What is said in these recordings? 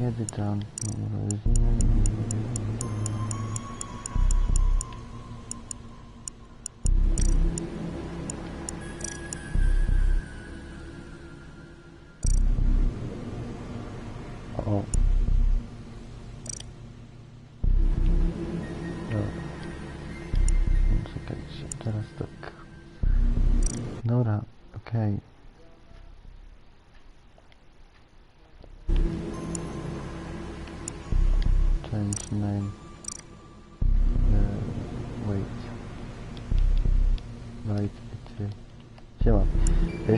Kiedy tam? O.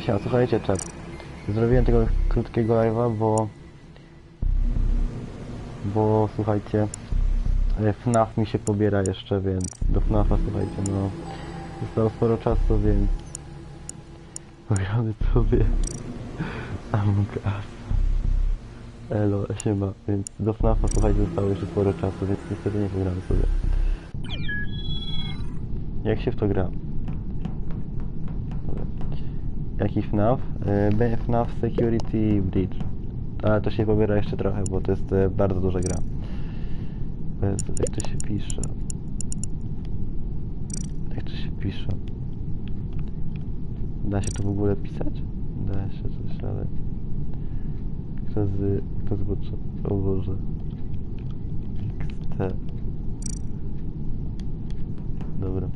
Siema, słuchajcie czat. Zrobiłem tego krótkiego live'a, bo... Bo słuchajcie... e, FNAF mi się pobiera jeszcze, więc do FNAFa słuchajcie, no... Zostało sporo czasu, więc... Pogramy sobie... Among Us. Elo, siema, więc do FNAFa słuchajcie zostało jeszcze sporo czasu, więc niestety nie pogramy sobie. Jak się w to gra? Jaki FNAF? E, B- FNAF Security Bridge. Ale to się pobiera jeszcze trochę, bo to jest e, bardzo duża gra. Jak to się pisze? Jak to się pisze? Da się to w ogóle pisać? Da się coś, ale... Kto z... Kto z boczy? O Boże. XT. Dobra.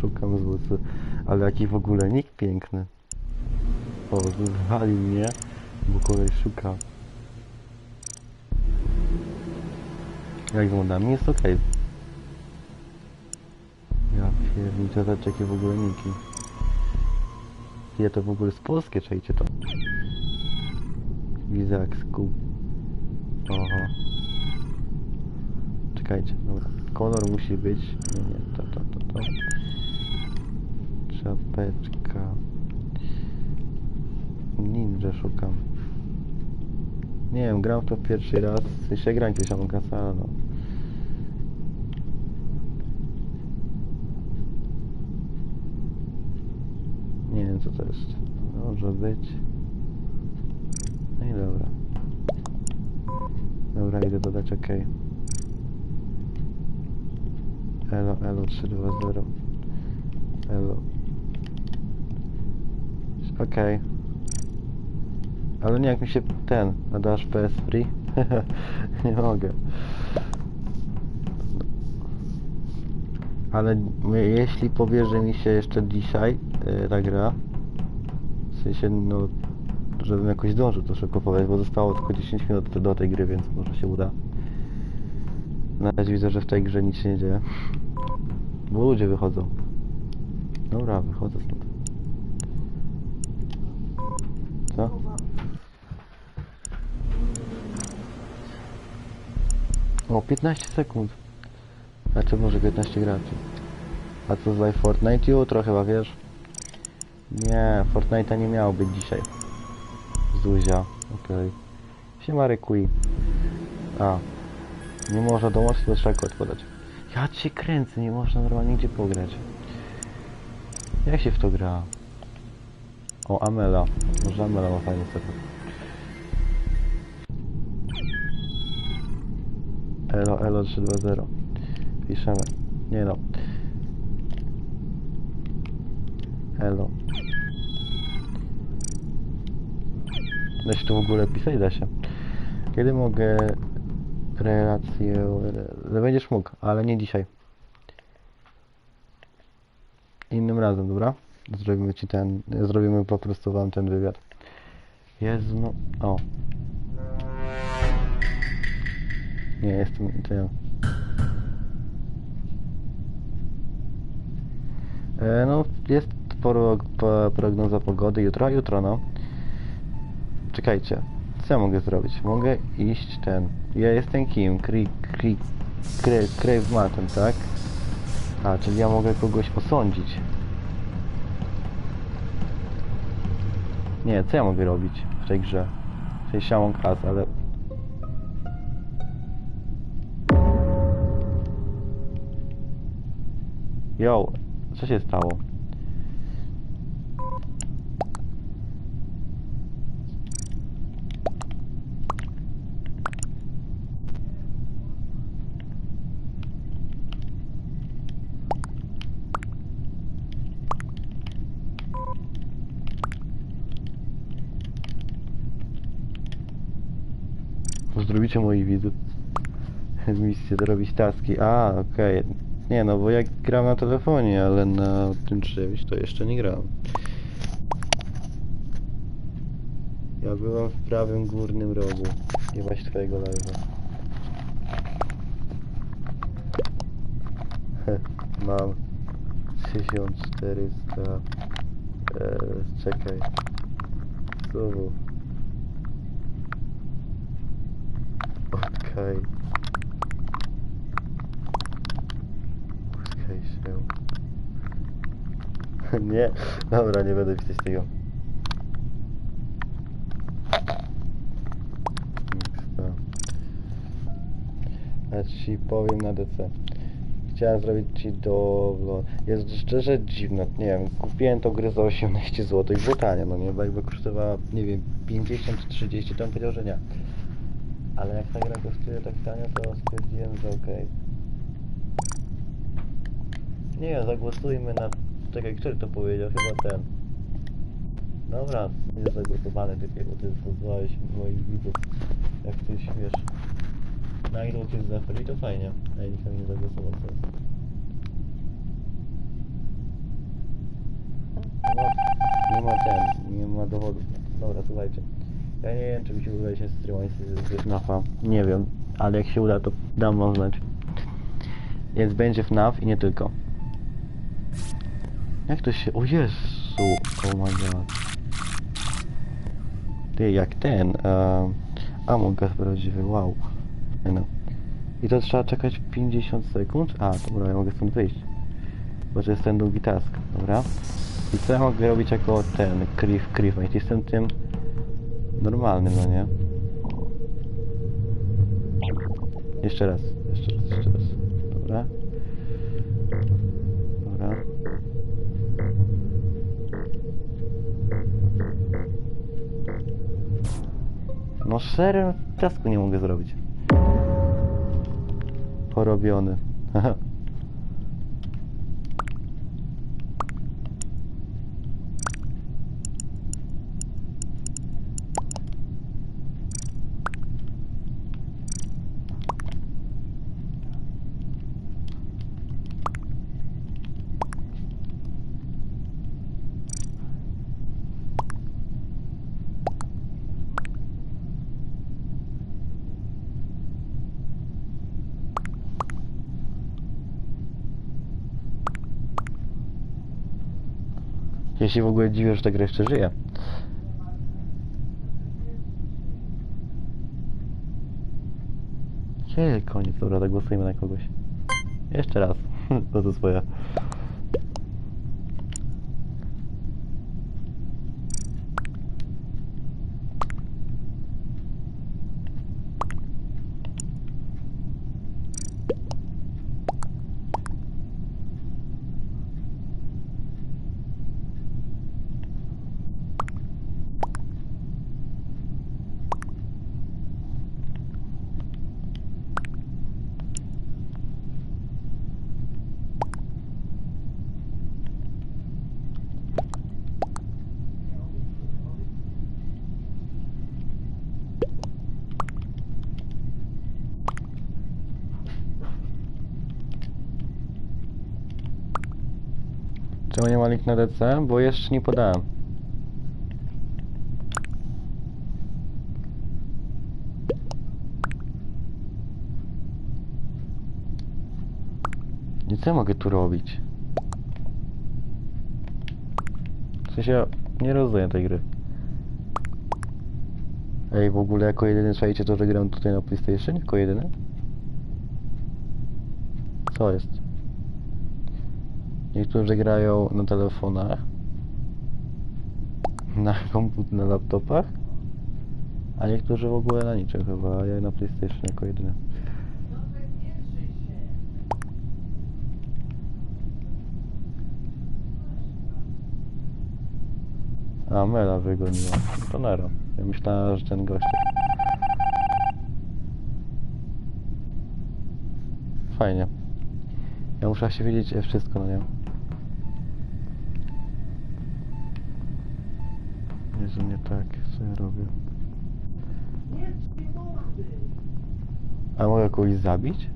Szukam zwócy. Ale jaki w ogóle nick piękny. O, zwalił mnie, bo kolej szuka. Jak modami jest okej. Ja pierniczę, zobacz jakie w ogóle niki. Ja to w ogóle z polskie, czajcie to. Wizak, skup. Oho. Czekajcie, dobra. Kolor musi być... Nie, nie, to, to, to, to. Czapeczka. Ninja szukam. Nie wiem, gram w to pierwszy raz. Sensie gram kiedyś Among Usa, ale no. Nie wiem co to jest. Może być. No i dobra. Dobra, idę dodać OK. Elo, elo 320. Elo. Okej. Ale nie jak mi się ten, a PS Free? nie mogę. Ale jeśli powierzy mi się jeszcze dzisiaj yy, ta gra, w sensie no, żebym jakoś zdążył to szybko powiedzieć, bo zostało tylko 10 minut do tej gry, więc może się uda. Na razie widzę, że w tej grze nic się nie dzieje. Bo ludzie wychodzą. Dobra, wychodzę stąd. Co? O, 15 sekund. Znaczy może 15 graczy. A co z Fortnite? Jutro chyba, wiesz? Nie, Fortnite'a nie miało być dzisiaj. Zuzia, okej. Siema Rekui. A. Nie można dołączyć, to trzeba kod podać. Ja cię kręcę, nie można normalnie gdzie pograć. Jak się w to gra? O, Amela. Może Amela ma fajny setup. Elo, elo 320. Piszemy. Nie no. Elo. Da się to w ogóle pisać? Da się. Kiedy mogę relację... re- Będziesz mógł, ale nie dzisiaj. Innym razem, dobra? Zrobimy ci ten... Zrobimy po prostu wam ten wywiad. Jezu, no... O. Nie, jestem... To ja. E, no, jest pro, po, prognoza pogody jutro, jutro no. Czekajcie, co ja mogę zrobić? Mogę iść ten... Ja jestem kim? Kri, kri, kri, Crave Matem, tak? A, czyli ja mogę kogoś osądzić. Nie, co ja mogę robić w tej grze? W tej Among Us, ale... Yo, co się stało? Zrobicie moi widzów. Misję zrobić taski. A, okej. Nie no, bo jak gram na telefonie, ale na tym czymś to jeszcze nie grałem. Ja byłem w prawym górnym rogu. Masz twojego live'a. Mam 1400 e, czekaj Znowu Okej. Uskaj się. Nie, dobra, nie będę pisać tego. Ja ci powiem na DC Chciałem zrobić ci do... Jest szczerze dziwne, nie wiem, kupiłem to grę za 18 zł, było tanie, no nie, bo jakby kosztowała, nie wiem, 50 czy 30, to bym powiedział, że nie. Ale jak ta gra kosztuje tak tanio, to stwierdziłem, że okej. Nie zagłosujmy na... Czekaj, który to powiedział? Chyba ten. Dobra, jest zagłosowany typie, bo ty pozwałeś moich widzów, jak ty śmiesz. Na ilu jest i to fajnie. A nikt nie zagłosował teraz. Nie ma, nie ma ten, nie ma dowodów. Dobra, słuchajcie. Ja nie wiem, czy mi się uda się streamować z- FNAFa. Nie wiem, ale jak się uda, to dam wam znać. Więc będzie FNAF i nie tylko. Jak to się... O Jezu! Oh my god. Ty, jak ten... Um, Among Us prawdziwy, wow. No. I to trzeba czekać 50 sekund? A, dobra, ja mogę stąd wyjść. Bo to jest ten długi task, dobra? I co ja mogę robić jako ten, Criff, Criffmate? Jestem tym normalnym, no nie? Jeszcze raz, jeszcze raz, jeszcze raz. Dobra. Dobra. No serio, tasku nie mogę zrobić. Porobiony. Ja się w ogóle dziwię, że ta gra jeszcze żyje. Jej, koniec, dobra, zagłosujmy na kogoś. Jeszcze raz, to to swoje. Czemu nie ma link na DC? Bo jeszcze nie podałem. I co mogę tu robić? W sensie, nie rozumiem tej gry. Ej, w ogóle jako jedyny czajcie to, że gram tutaj na PlayStation? Jako jedyny? Co jest? Niektórzy grają na telefonach, na komputerach, na laptopach, a niektórzy w ogóle na niczym chyba, a ja na PlayStation jako jedyny. A, Mela wygoniła. To Nero. Ja myślałem, że ten gość. Fajnie. Ja muszę się wiedzieć wszystko, no nie? Jezu, nie tak, co ja robię? A mogę kogoś zabić?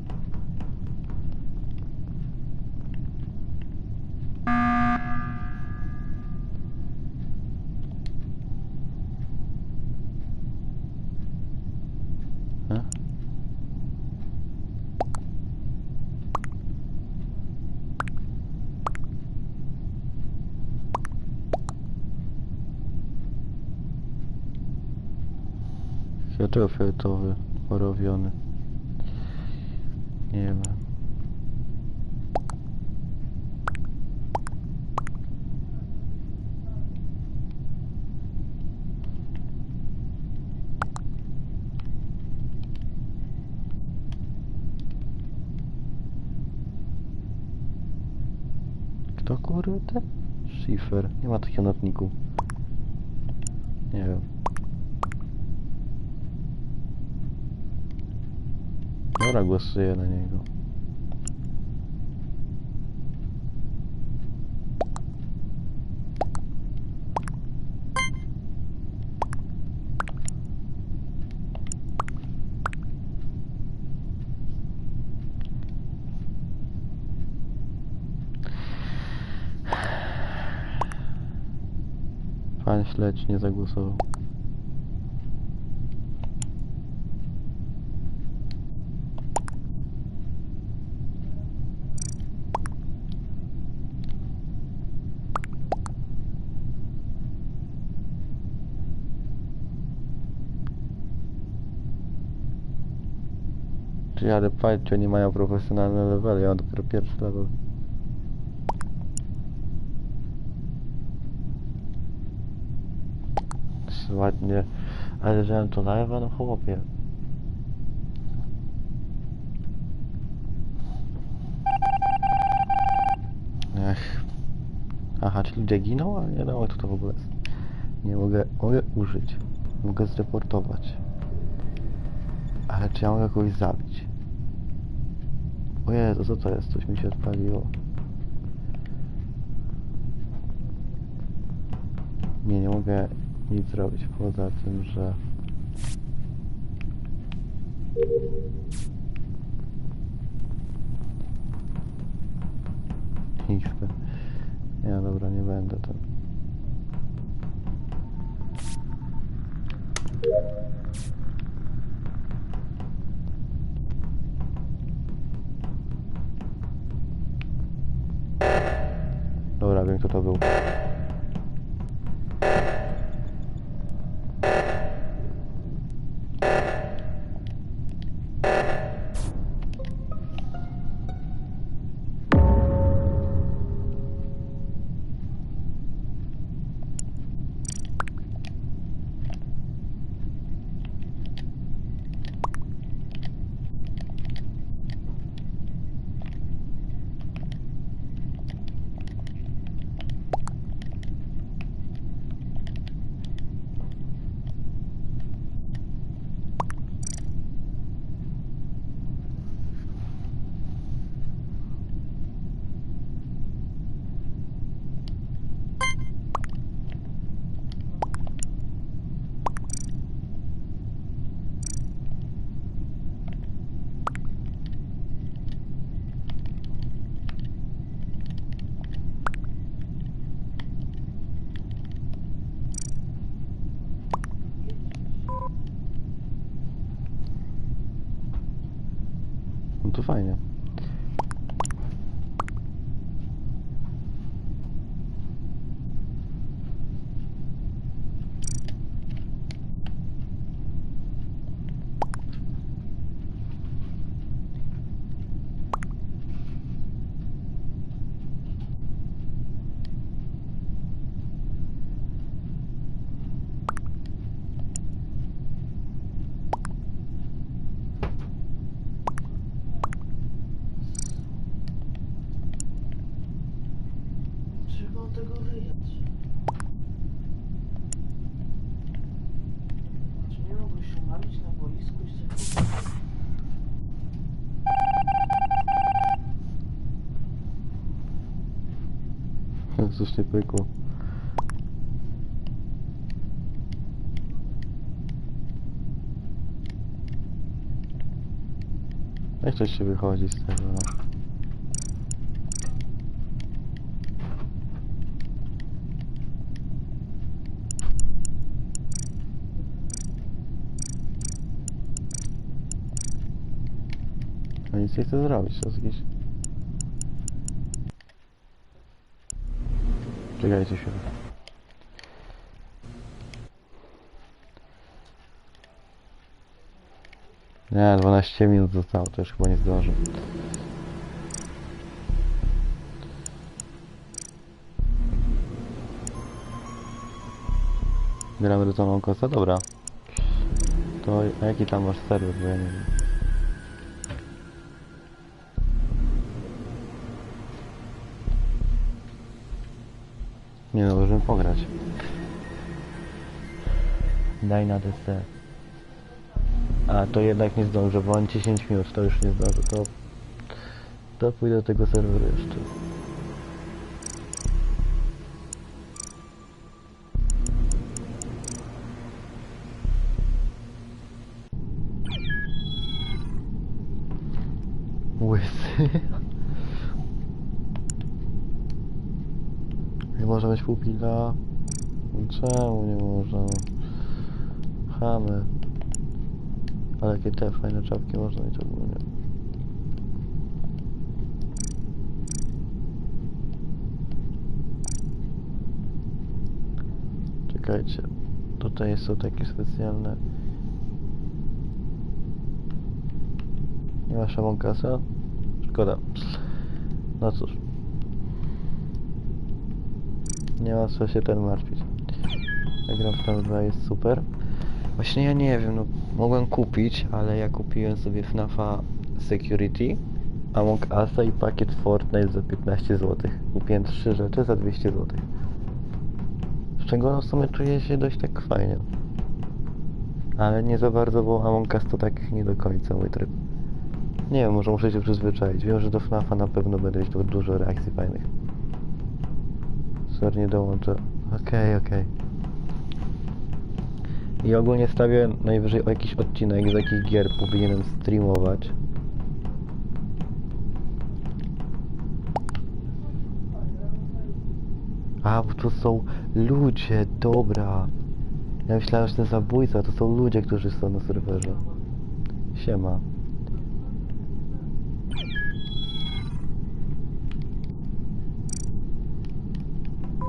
Dlaczego fioletowy? Nie wiem. Kto kurde? Schiffer. Nie ma takiego notniku. Nie wiem. Dobra, głosuję na niego. Pan śledź nie zagłosował. Czy ale patrzcie, oni mają profesjonalne levely, ja mam dopiero pierwszy level. Ładnie, ale że to live'a, no chłopie. Ech. Aha, czy ludzie giną? Ale nie wiadomo, co to w ogóle jest. Nie mogę, mogę użyć. Mogę zreportować. Ale czy ja mogę kogoś zabić? O Jezu, co to jest? Coś mi się odpaliło. Nie, nie mogę nic zrobić poza tym, że... XP. Ja dobra, nie będę tam. Dobra, fajnie. Czego on tego wyjadł? Czy nie mogłeś się bawić na boisku i sobie Coś nie pykło. Jak się wychodzi z tego, nic nie zrobić, to jest jakiś... Czekajcie się. Nie, 12 minut zostało, to już chyba nie zdążę. Gramy do samą kosa? Dobra. To a jaki tam masz serwer, bo ja nie wiem. Nie no, możemy pograć. Daj na deser. A to jednak nie zdążę, bo on 10 minut, to już nie zdążę, to... To pójdę do tego serweru jeszcze. Łysy. Nie może być pupila. Czemu nie można? Chamy. Ale jakie te fajne czapki można mieć ogólnie. Czekajcie. Tutaj są takie specjalne. Nie ma szamonkasa? Szkoda. No cóż. Nie ma co się ten martwić. Ja gram w FNAF 2 jest super. Właśnie ja nie wiem, no mogłem kupić, ale ja kupiłem sobie FNAFa Security, Among Usa i pakiet Fortnite za 15 zł. Kupiłem trzy rzeczy za 200 zł. Z czego w sumie czuję się dość tak fajnie. Ale nie za bardzo, bo Among Us to tak nie do końca mój tryb. Nie wiem, może muszę się przyzwyczaić. Wiem, że do FNAFa na pewno będę mieć dużo reakcji fajnych. Sorry, nie dołączę. Okej, okej. I ogólnie stawię najwyżej o jakiś odcinek, z jakich gier powinienem streamować. A, bo to są ludzie, dobra. Ja myślałem, że ten zabójca to są ludzie, którzy są na serwerze. Siema.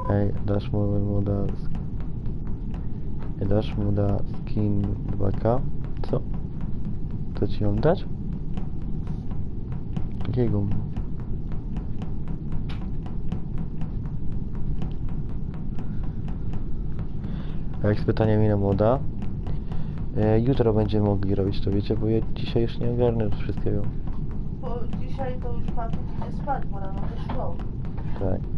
Ej, dasz mu moda... Ej, dasz mu da skin 2K? Co? To ci ją dać? Jakiego? A jak z pytaniem ile moda? E, jutro będziemy mogli robić to, wiecie, bo ja dzisiaj już nie ogarnę wszystkiego. Bo dzisiaj to już Patryk idzie spać, bo rano też szło. Tak.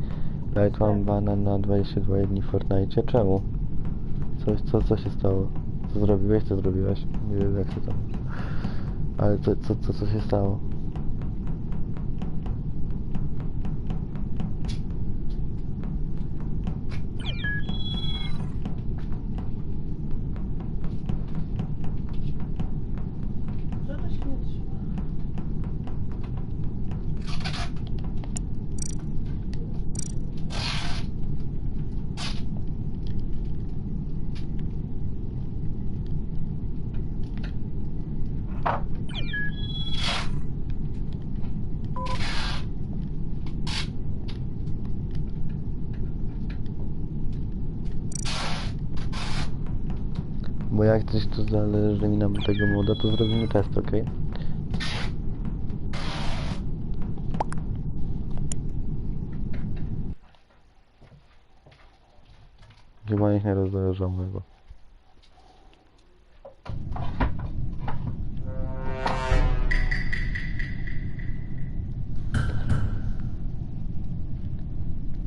Light mam bana na 22 dni w Fortnite. Czemu? Coś, co, co się stało? Co zrobiłeś? Co zrobiłeś? Nie wiem jak to tam. Ale co, co, co, co się stało? Coś tu zależy nam tego moda, to zrobimy test, ok? Chyba niech nie rozdarza mojego.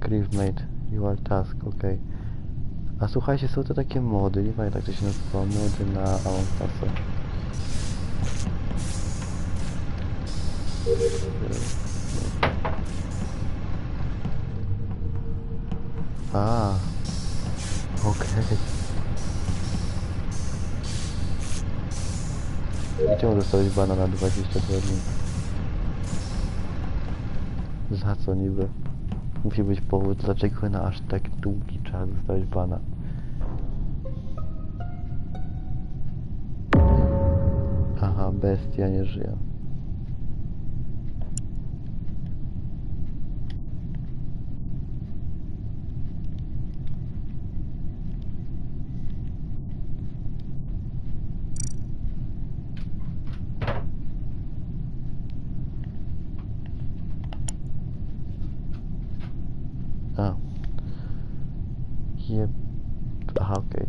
Griefmate, you are task, ok. A słuchajcie, są to takie mody, nie pamiętam jak to się nazywa, mody na Usa. A, okej. I czemu dostałeś bana na 22 dni? Za co niby? Musi być powód, dlaczego na aż tak długi czas zostałeś bana. Bestia nie żyje. A. Jeb... Aha, okej.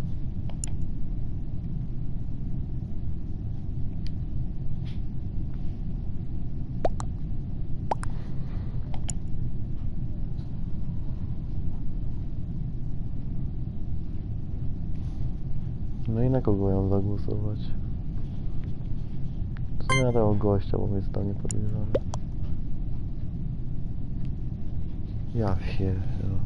No i na kogo ją zagłosować? Co ja tego gościa, bo jest tam niepodejrzany. Ja pierdolę.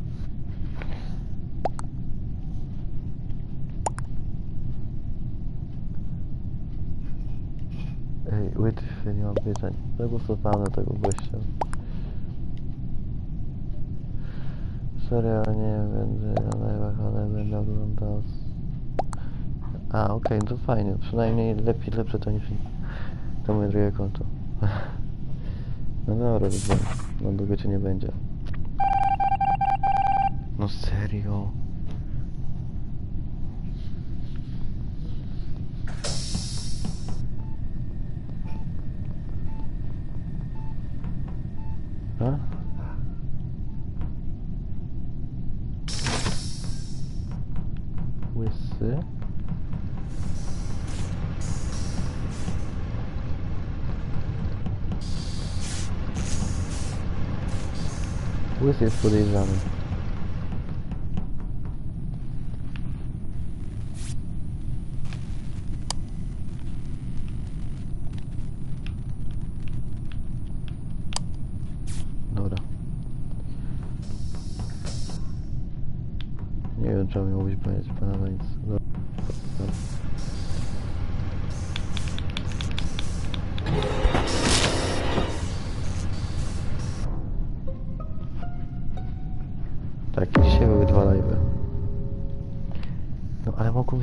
Ej, łydwy, nie mam pytań. Zagłosowałem na tego gościa. Serio, nie będę na live'ach, będę oglądał... A, okej, to fajnie. Przynajmniej lepiej, lepsze to niż to moje drugie konto. No dobra, dobra. No długo cię nie będzie. No serio. Łysy jest podejrzany. Dobra. Nie wiem czemu miał być pamięć pana na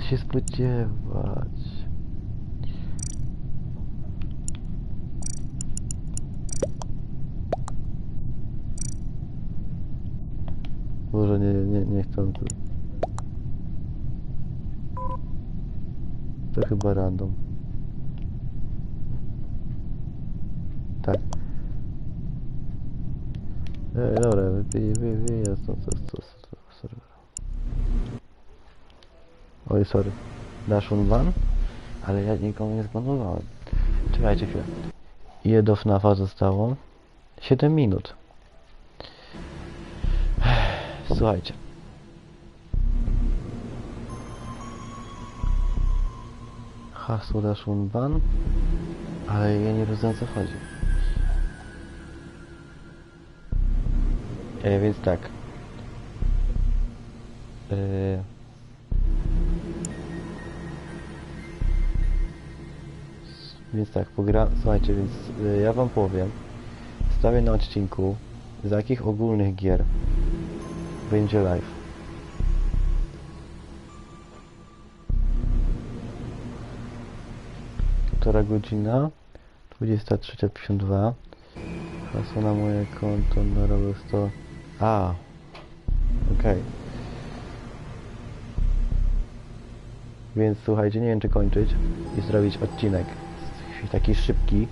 się spodziewać. Może nie, nie, nie chcący. To chyba random. Tak. Ej, dobra, wypij, wypij, wypij, stąd, stąd, stąd, stąd, serwera. Oj, sorry. Dash on ban? Ale ja nikogo nie zbanowałem. Czekajcie chwilę. Ile do FNAFa zostało? 7 minut. Słuchajcie. Hasło Dash on ban? Ale ja nie rozumiem co chodzi. E, więc tak. E, więc tak, pogra... Słuchajcie, więc e, ja wam powiem. Stawię na odcinku, z jakich ogólnych gier będzie live. Która godzina? 23.52 Hasło na moje konto robię 100 A Okej Więc słuchajcie, nie wiem czy kończyć i zrobić odcinek s- taki szybki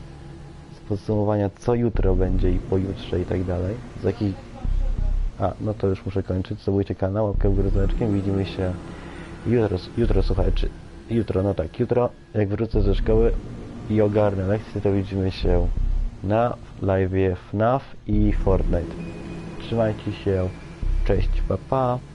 z podsumowania co jutro będzie i pojutrze i tak dalej z jakich A, no to już muszę kończyć, subujcie kanał, łapkę w górę z widzimy się jutro, jutro słuchajcie, jutro, no tak, jutro jak wrócę ze szkoły i ogarnę lekcję, to widzimy się na live FNAF i Fortnite. Trzymajcie się, cześć, pa pa.